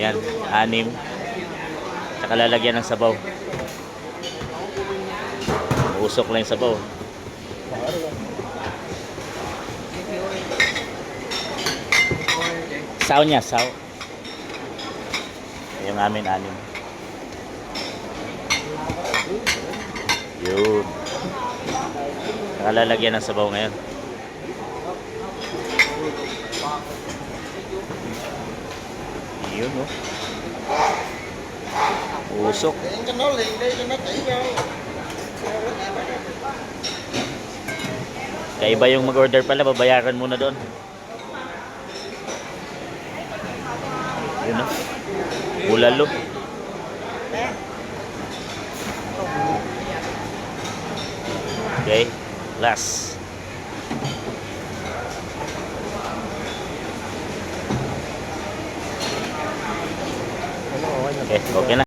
Yan, anim. Tsaka lalagyan ng sabaw. Usok lang yung sabaw. Saw niya, saw. Yung amin anim. Yun. Tsaka lalagyan ng sabaw ngayon. Yun, oh. Usok. Kaiba yung mag-order pala, babayaran muna doon. Yun, oh. Bulalo. Okay, last. Okay, okay na.